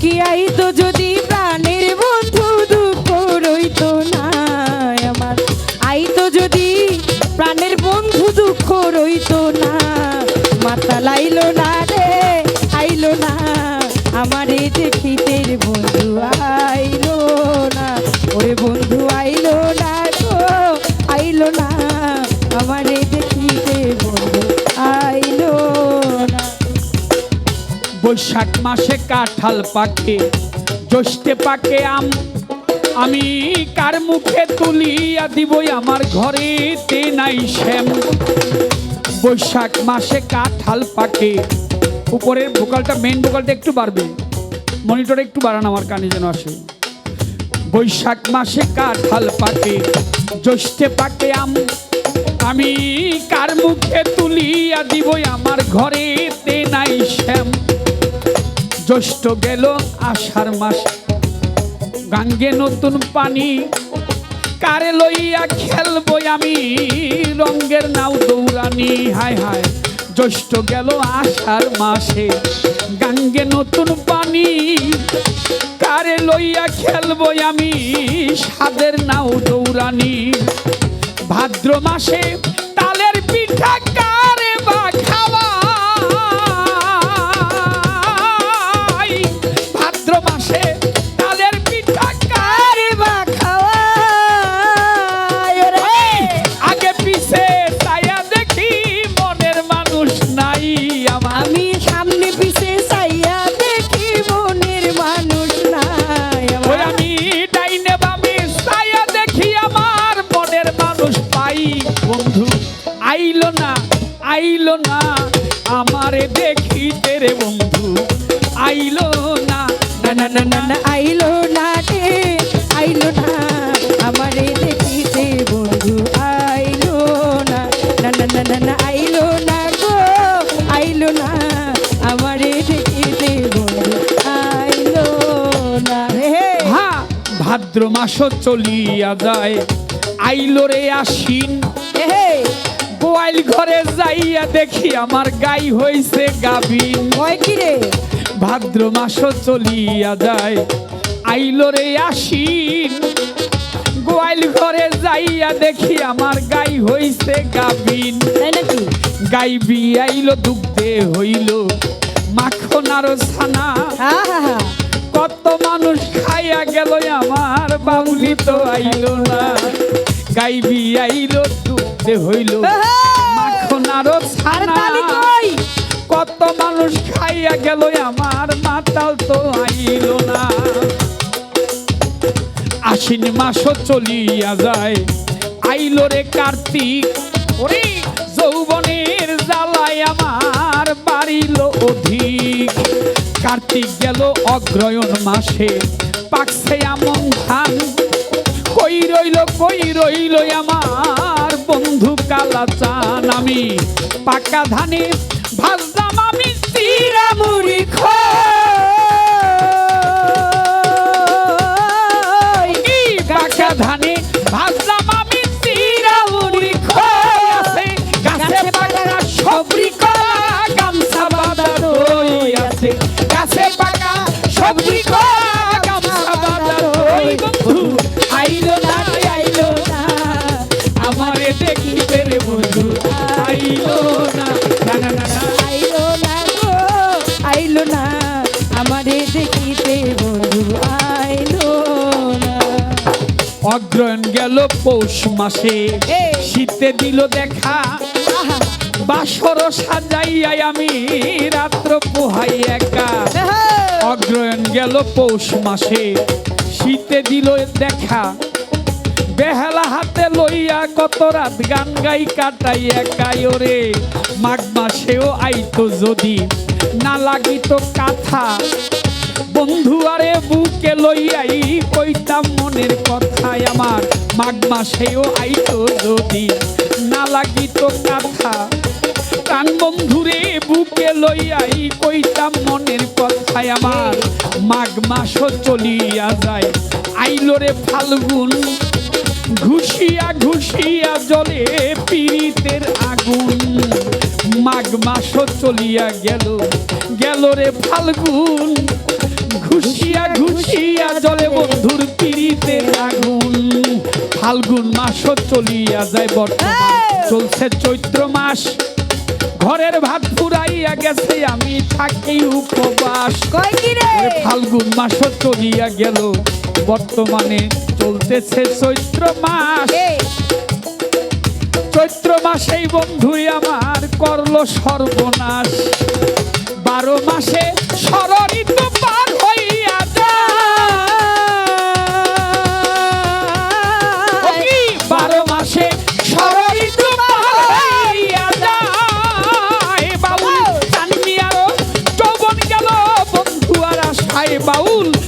কি আইতো যদি প্রাণের বন্ধু দুঃখ রইতো না আমার। আইতো যদি প্রাণের বন্ধু দুঃখ রইতো না। মাতা লাইলো না রে, আইলো না। আমার দেখিতে রে বন্ধু বৈশাখ মাসে কাঁঠাল পাকে জ্যৈষ্ঠে পাকে আম। আমি কার মুখে তুলিয়া দিবই? আমার ঘরেতে নাই শ্যাম। বৈশাখ মাসে কাঁঠাল পাকে। উপরের ভোকালটা মেন ভোকালটা একটু বাড়বে। মনিটর একটু বাড়ান আমার কানে যেন আসে। বৈশাখ মাসে কাঁঠাল পাকে জ্যৈষ্ঠে পাকে আম। আমি কার মুখে তুলিয়া দিবই? আমার ঘরেতে নাই শ্যাম। জ্যৈষ্ঠ গেল আষাঢ় মাস। গাঙ্গে নতুন পানি, কারে লইয়া খেলব আমি? রঙ্গের নাও দৌড়ানি, হায় হায়। জ্যৈষ্ঠ গেল আষাঢ় মাসে, গাঙ্গে নতুন পানি, কারে লইয়া খেলব আমি? সাদের নাও দৌড়ানি। ভাদ্র মাসে তালের পিঠা কারে আইলো না আমারে দেখিতে রে বন্ধু আইলো না। না না না না আইলো না রে আইলো না আমারে দেখিতে বন্ধু আইলো না। না না না না আইলো না গো আইলো না আমারে দেখিতে বন্ধু আইলো না হে হ্যাঁ ভাদ্র মাসও চলিয়া যায় আইলো রে আশ্বিন। হে গোয়াল ঘরে যাইয়া দেখি আমার গাই হইছে গাভিন কয় কি রে? ভাদ্র মাসও চলিয়া যায় আইলো রে আশ্বিন। গোয়াল ঘরে যাইয়া দেখি আমার গাই হইছে গাভিন। তাই নাকি? গাই বিয়াইলো দুগ্ধে হইল মাখন আর ছানা। হা হা হা কত মানুষ খাইয়া গেল আমার বাউলি তো আইলো না। গাই বিয়াইলো দুগ্ধে হইল। মাখন আর কত মানুষ খাইয়া গেল আমার মাতাল তো আইলো না। আশ্বিন মাসও চলিয়া যায়। আইলো রে কার্তিক ওরে যৌবনের জ্বালায় আমার বাড়িল অধিক। কার্তিক গেল অগ্রয়ণ মাসে পাকছে এমন ধান। কই রইল কই রইল আমার বন্ধু কালা চান আমি পাকা ধানে ভাজলাম আমি চিরা মুড়ি খই অগ্রয়ণ গেল পৌষ মাসে। শীতে দিল দেখা। বাসর সাজাইয়াই আমি রাত্র পোহাই একা। অগ্রয়ণ গেল পৌষ মাসে। শীতে দিল দেখা। বেহালা হাতে লইয়া কত রাত গান গাই কাটাই একাই ওরে। মাঘ মাসেও আইতো যদি। না লাগিত কাথা। বন্ধু, আরে বুকে লইয়াই কইতাম মনের কথায় আমার। মাঘ মাসেও আইতো যদি না লাগিত কাথা। প্রাণ বন্ধুরে বুকে লইয়াই কইতাম মনের কথায় আমার। মাঘ মাসও চলিয়া যায়, আইলো রে ফাল্গুন। ঘুষিয়া ঘুষিয়া জলে পীড়িতের আগুন। মাঘ মাসও চলিয়া গেল গেল রে ফাল্গুন। ঘুষিয়া ঘুষিয়া জলে বন্ধুর পিড়িতে আগুন। ফাল্গুন মাসও চলিয়া যায় বর্তমান। চলছে চৈত্র মাস। ঘরের ভাত ফুরাইয়া গেছে আমি থাকি উপবাস। ফাল্গুন মাসও চলিয়া গেল বর্তমানে চলতেছে চৈত্র মাস। চৈত্র মাসেই বন্ধুই আমার করল সর্বনাশ। বারো মাসে ষড়ঋতু বাউল